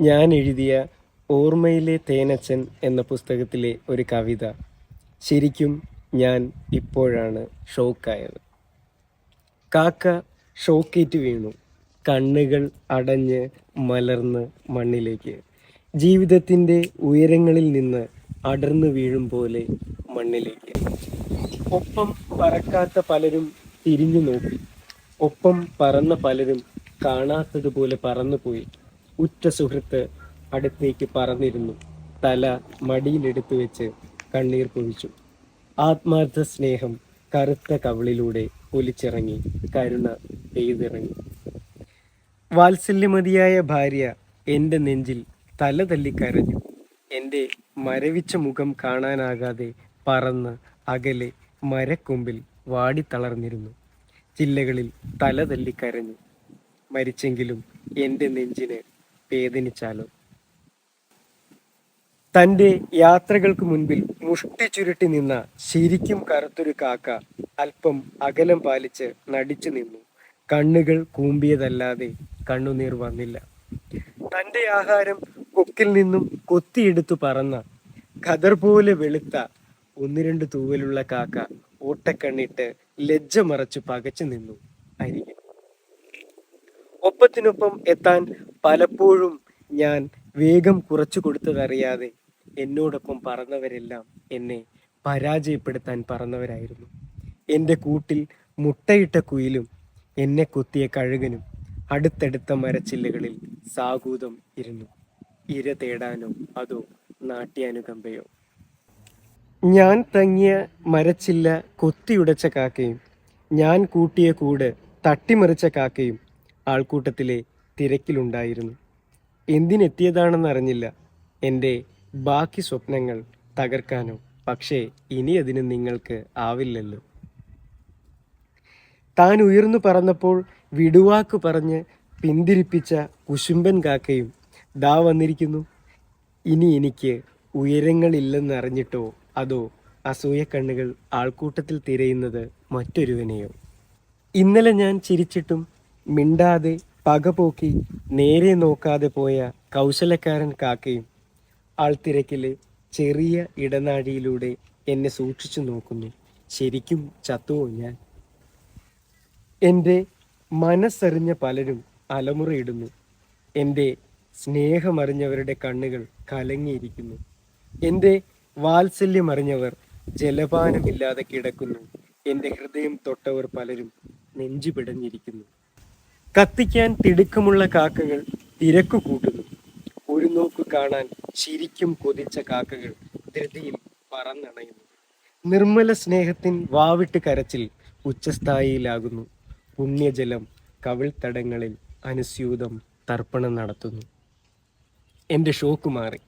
ഞാൻ എഴുതിയ ഓർമ്മയിലെ തേനച്ചൻ എന്ന പുസ്തകത്തിലെ ഒരു കവിത. ശരിക്കും ഞാൻ ഇപ്പോഴാണ് ഷോക്കായത്. കാക്ക ഷോക്കേറ്റ് വീണു. കണ്ണുകൾ അടഞ്ഞ് മലർന്ന് മണ്ണിലേക്ക്. ജീവിതത്തിന്റെ ഉയരങ്ങളിൽ നിന്ന് അടർന്നു വീഴും പോലെ മണ്ണിലേക്ക്. ഒപ്പം പറക്കാത്ത പലരും തിരിഞ്ഞു നോക്കി. ഒപ്പം പറന്ന പലരും കാണാത്തതുപോലെ പറന്നുപോയി. ഉറ്റ സുഹൃത്ത് അടുത്തേക്ക് പറന്നിരുന്നു. തല മടിയിലെടുത്തു വെച്ച് കണ്ണീർ പൊഴിച്ചു ആത്മാർത്ഥ സ്നേഹം കറുത്ത കവിളിലൂടെ ഒലിച്ചിറങ്ങി കരുണ പെയ്തിറങ്ങി. വാത്സല്യമതിയായ ഭാര്യ എന്റെ നെഞ്ചിൽ തല തല്ലി കരഞ്ഞു. എന്റെ മരവിച്ച മുഖം കാണാനാകാതെ പറന്ന് അകലെ മരക്കൊമ്പിൽ വാടിത്തളർന്നിരുന്നു ചില്ലകളിൽ തല തല്ലി കരഞ്ഞു. മരിച്ചെങ്കിലും എന്റെ നെഞ്ചിന് വേദനിച്ചാലോ. തന്റെ യാത്രകൾക്ക് മുൻപിൽ മുഷ്ടി ചുരുട്ടി നിന്ന ശരിക്കും കറുത്തൊരു കാക്ക അല്പം അകലം പാലിച്ച് നടിച്ചു നിന്നു. കണ്ണുകൾ കൂമ്പിയതല്ലാതെ കണ്ണുനീർ വന്നില്ല. തന്റെ ആഹാരം കൊക്കിൽ നിന്നും കൊത്തിയെടുത്തു പറന്ന ഖദർ പോലെ വെളുത്ത ഒന്ന് രണ്ട് തൂവലുള്ള കാക്ക ഓട്ടക്കണ്ണിട്ട് ലജ്ജ മറച്ചു പകച്ചു നിന്നു അരികിൽ. ഒപ്പത്തിനൊപ്പം എത്താൻ പലപ്പോഴും ഞാൻ വേഗം കുറച്ചു കൊടുത്തതറിയാതെ എന്നോടൊപ്പം പറന്നവരെല്ലാം എന്നെ പരാജയപ്പെടുത്താൻ പറന്നവരായിരുന്നു. എന്റെ കൂട്ടിൽ മുട്ടയിട്ട കുയിലും എന്നെ കൊത്തിയ കഴുകനും അടുത്തടുത്ത മരച്ചില്ലകളിൽ സാഗൂതം ഇരുന്നു. ഇര തേടാനോ അതോ നാട്യാനുകമ്പയോ? ഞാൻ തങ്ങിയ മരച്ചില്ല കൊത്തിയുടച്ച കാക്കയും ഞാൻ കൂട്ടിയ കൂട് തട്ടിമറിച്ച കാക്കയും ആൾക്കൂട്ടത്തിലെ തിരക്കിലുണ്ടായിരുന്നു. എന്തിനെത്തിയതാണെന്നറിഞ്ഞില്ല. എന്റെ ബാക്കി സ്വപ്നങ്ങൾ തകർക്കാനോ. പക്ഷേ ഇനി അതിന് നിങ്ങൾക്ക് ആവില്ലല്ലോ. താൻ ഉയർന്നു പറന്നപ്പോൾ വിടുവാക്ക് പറഞ്ഞ് പിന്തിരിപ്പിച്ച കുശുമ്പൻ കാക്കയും ദാ വന്നിരിക്കുന്നു. ഇനി എനിക്ക് ഉയരങ്ങളില്ലെന്നറിഞ്ഞിട്ടോ? അതോ അസൂയക്കണ്ണുകൾ ആൾക്കൂട്ടത്തിൽ തിരയുന്നത് മറ്റൊരുവനെയോ? ഇന്നലെ ഞാൻ ചിരിച്ചിട്ടും മിണ്ടാതെ പകപോക്കി നേരെ നോക്കാതെ പോയ കൗശലക്കാരൻ കാക്കയും ആൾത്തിരക്കിലെ ചെറിയ ഇടനാഴിയിലൂടെ എന്നെ സൂക്ഷിച്ചു നോക്കുന്നു. ശരിക്കും ചത്തുവോ ഞാൻ? എന്റെ മനസ്സറിഞ്ഞ പലരും അലമുറയിടുന്നു. എന്റെ സ്നേഹമറിഞ്ഞവരുടെ കണ്ണുകൾ കലങ്ങിയിരിക്കുന്നു. എന്റെ വാത്സല്യമറിഞ്ഞവർ ജലപാനമില്ലാതെ കിടക്കുന്നു. എന്റെ ഹൃദയം തൊട്ടവർ പലരും നെഞ്ചു പിടഞ്ഞിരിക്കുന്നു കത്തിക്കാൻ തിടുക്കമുള്ള കാക്കകൾ തിരക്കു കൂട്ടുന്നു. ഒരു നോക്ക് കാണാൻ ശരിക്കും കൊതിച്ച കാക്കകൾ ധൃതിയിൽ പറന്നണയുന്നു. നിർമ്മല സ്നേഹത്തിൻ വാവിട്ട് കരച്ചിൽ ഉച്ചസ്ഥായിയിലാകുന്നു. പുണ്യജലം കവിൾത്തടങ്ങളിൽ അനുസ്യൂതം തർപ്പണം നടത്തുന്നു. എന്റെ ഷോക്ക് മാറി.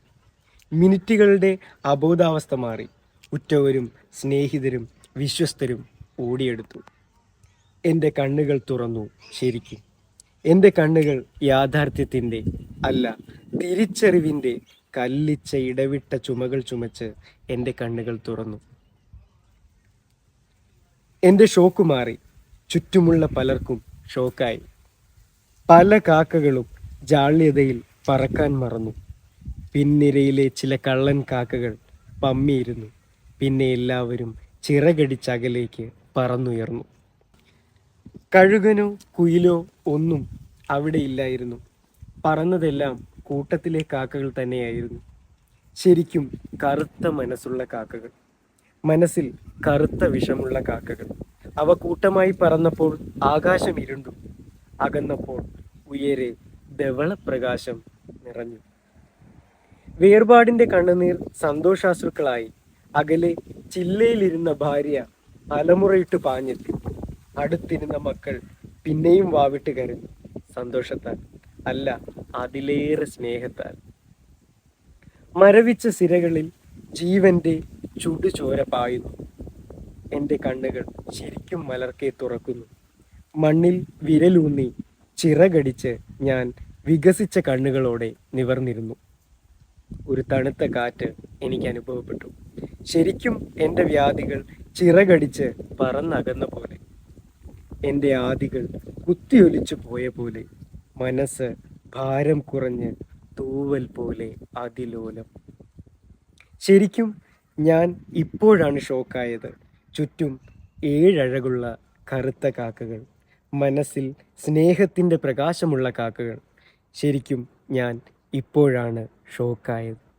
മിനിറ്റുകളുടെ അബോധാവസ്ഥ മാറി. ഉറ്റവരും സ്നേഹിതരും വിശ്വസ്തരും ഓടിയെടുത്തു. എന്റെ കണ്ണുകൾ തുറന്നു ശരിക്കും. എന്റെ കണ്ണുകൾ യാഥാർത്ഥ്യത്തിന്റെ അല്ല തിരിച്ചറിവിന്റെ കല്ലിച്ച ഇടവിട്ട ചുമകൾ ചുമച്ച് എന്റെ കണ്ണുകൾ തുറന്നു. എന്റെ ഷോക്ക് മാറി. ചുറ്റുമുള്ള പലർക്കും ഷോക്കായി. പല കാക്കകളും ജാള്യതയിൽ പറക്കാൻ മറന്നു. പിൻനിരയിലെ ചില കള്ളൻ കാക്കകൾ പമ്മിയിരുന്നു. പിന്നെ എല്ലാവരും ചിറകടിച്ചകലേക്ക് പറന്നുയർന്നു. കഴുകനോ കുയിലോ ഒന്നും അവിടെ ഇല്ലായിരുന്നു. പറന്നതെല്ലാം കൂട്ടത്തിലെ കാക്കകൾ തന്നെയായിരുന്നു. ശരിക്കും കറുത്ത മനസ്സുള്ള കാക്കകൾ. മനസ്സിൽ കറുത്ത വിഷമുള്ള കാക്കകൾ. അവ കൂട്ടമായി പറന്നപ്പോൾ ആകാശം ഇരുണ്ടു. അകന്നപ്പോൾ ഉയരെ ധവളപ്രകാശം നിറഞ്ഞു. വേർപാടിന്റെ കണ്ണുനീർ സന്തോഷാശ്രുക്കളായി അകലെ ചില്ലയിലിരുന്ന ഭാര്യ അലമുറയിട്ട് പാഞ്ഞെത്തി. അടുത്തിരുന്ന മക്കൾ പിന്നെയും വാവിട്ട് കരഞ്ഞു. സന്തോഷത്താൽ അല്ല അതിലേറെ സ്നേഹത്താൽ. മരവിച്ച സിരകളിൽ ജീവന്റെ ചുടുചോര പായുന്നു. എന്റെ കണ്ണുകൾ ശരിക്കും മലർക്കെ തുറക്കുന്നു. മണ്ണിൽ വിരലൂന്നി ചിറകടിച്ച് ഞാൻ വികസിച്ച കണ്ണുകളോടെ നിവർന്നിരുന്നു. ഒരു തണുത്ത കാറ്റ് എനിക്ക് അനുഭവപ്പെട്ടു. ശരിക്കും എന്റെ വ്യാധികൾ ചിറകടിച്ച് പറന്നകന്ന പോലെ. എന്റെ ആദികൾ കുത്തിയൊലിച്ചു പോയ പോലെ മനസ്സ് ഭാരം കുറഞ്ഞ് തൂവൽ പോലെ അതിലോലം. ശരിക്കും ഞാൻ ഇപ്പോഴാണ് ഷോക്കായത്. ചുറ്റും ഏഴഴകുള്ള കറുത്ത കാക്കകൾ മനസ്സിൽ സ്നേഹത്തിന്റെ പ്രകാശമുള്ള കാക്കകൾ. ശരിക്കും ഞാൻ ഇപ്പോഴാണ് ഷോക്കായത്.